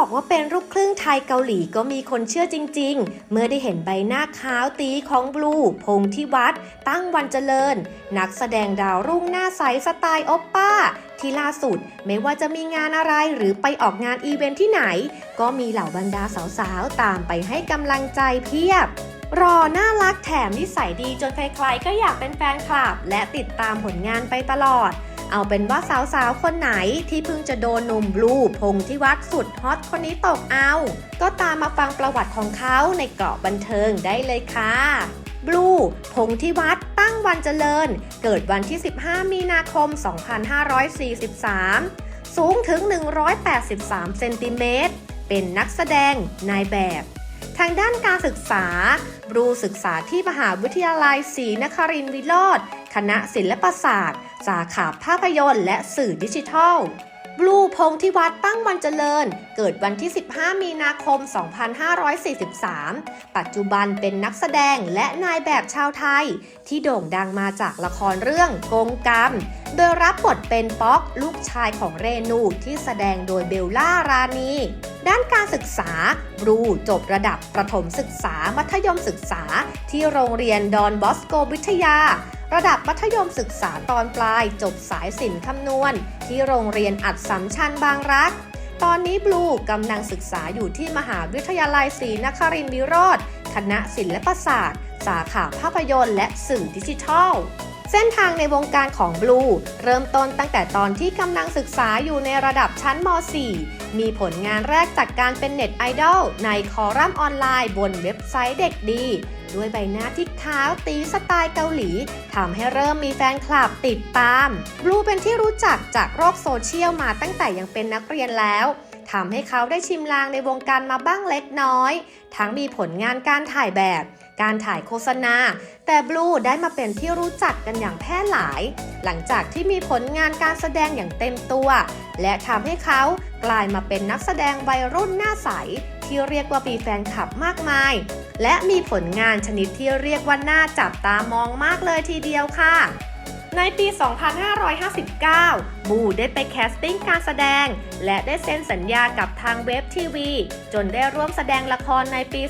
บอกว่าเป็นลูกครึ่งไทยเกาหลีก็มีคนเชื่อจริง ๆ เมื่อได้เห็นใบหน้าขาวตีของบลู พงที่วัด ตั้งวันเจริญ นักแสดงดาวรุ่งหน้าใสสไตล์โอปป้า ที่ล่าสุดไม่ว่าจะมีงานอะไรหรือไปออกงานอีเวนท์ที่ไหน ก็มีเหล่าบรรดาสาวๆ ตามไปให้กำลังใจเพียบรอน่ารักแถมนิสัยดีจนใครๆก็อยากเป็นแฟนคลับ และติดตามผลงานไปตลอด เอาเป็นว่าสาวๆ คนไหนที่เพิ่งจะโดนหนุ่มบลูพงษ์ที่วัดสุดฮอตคนนี้ตกเอา ก็ตามมาฟังประวัติของเขาในเกาะบันเทิงได้เลยค่ะบลูพงษ์ที่วัดตั้งวันเจริญ เกิดวันที่ 15 มีนาคม 2543 สูงถึง 183 เซนติเมตร เป็นนักแสดง นายแบบ ทางด้านการศึกษาบรูศึกษาที่มหาวิทยาลัยศรีนครินทร์วิโรธคณะศิลปศาสตร์ สาขาภาพยนตร์และสื่อดิจิทัล บลูพงษ์ที่วัดตั้งวันเจริญ เกิดวันที่ 15 มีนาคม 2543 ปัจจุบันเป็นนักแสดงและนายแบบชาวไทย ที่โด่งดังมาจากละครเรื่องกงกรรม โดยรับบทเป็นป๊อกลูกชายของเรนูที่แสดงโดยเบลล่ารานีด้านการศึกษาบรูจบระดับประถมศึกษามัธยมศึกษา ที่โรงเรียนดอนบอสโกวิทยา ระดับมัธยมศึกษาตอนปลายจบสายศิลป์คำนวณ ที่โรงเรียนอัดสัมชัญบางรัก ตอนนี้บลูกำลังศึกษาอยู่ที่มหาวิทยาลัยศรีนครินทร์วิโรธคณะศิลปศาสตร์ สาขาภาพยนตร์และสื่อดิจิทัล เส้นทางในวงการของบลูเริ่มต้นตั้งแต่ตอนที่กำลังศึกษาอยู่ในระดับชั้นม .4 มีผลงานแรกจากการเป็นเน็ตไอดอลในคอรัมน์ออนไลน์บนเว็บไซต์เด็กดี ด้วยใบหน้าที่ขาวตีสไตล์เกาหลีทำให้เริ่มมีแฟนคลับติดตามบลูเป็นที่รู้จักจากโลกโซเชียลมาตั้งแต่ยังเป็นนักเรียนแล้วทำให้เขาได้ชิมลางในวงการมาบ้างเล็กน้อย ทั้งมีผลงานการถ่ายแบบ การถ่ายโฆษณา แต่บลูได้มาเป็นที่รู้จักกันอย่างแพร่หลาย หลังจากที่มีผลงานการแสดงอย่างเต็มตัว และทำให้เขากลายมาเป็นนักแสดงวัยรุ่นหน้าใส ที่เรียกว่ามีแฟนคลับมากมาย และมีผลงานชนิดที่เรียกว่าน่าจับตามองมากเลยทีเดียวค่ะ ในปี 2559 บูได้ไปแคสติ้งการแสดง และได้เซ็นสัญญากับทางเว็บทีวี จนได้ร่วมแสดงละครในปี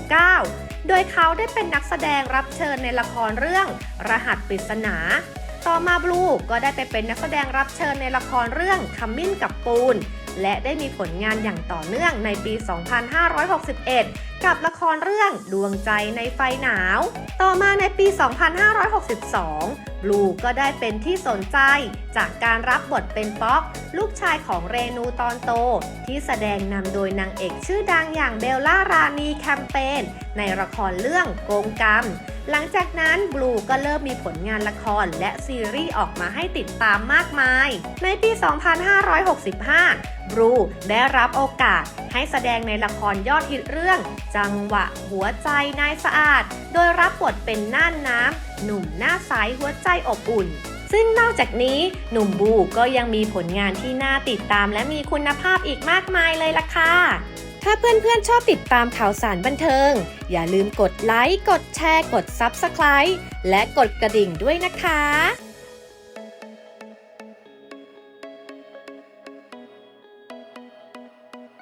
2559 โดยเขาได้เป็นนักแสดงรับเชิญในละครเรื่อง รหัสปริศนา ต่อมาบลูก็ได้ไปเป็นนักแสดงรับเชิญในละครเรื่องขมิ้นกับปูน และได้มีผลงานอย่างต่อเนื่องในปี 2561 กับละครเรื่องดวงใจในไฟหนาว ต่อมาในปี 2562 บลูก็ได้เป็นที่สนใจจากการรับบทเป็นป๊อกลูกชายของเรนูตอนโต ที่แสดงนำโดยนางเอกชื่อดังอย่างเบลล่ารานีแคมเปญ ในละครเรื่องโกงกรรม หลังจากนั้นบลูก็เริ่มมีผลงานละครและซีรีส์ออกมาให้ติดตามมากมาย ในปี 2565 บลูได้รับโอกาสให้แสดงในละครยอดฮิตเรื่อง จังหวะหัวใจนายสะอาด โดยรับบทเป็นน่านน้ำหนุ่มหน้าใสหัวใจอบอุ่นซึ่งนอกจากนี้หนุ่มบูก็ยังมีผลงานที่น่าติดตามและมีคุณภาพอีกมากมายเลยล่ะค่ะ ถ้าเพื่อนๆชอบติดตามข่าวสารบันเทิง อย่าลืมกดไลค์ กดแชร์ กด Subscribe และกดกระดิ่งด้วยนะคะ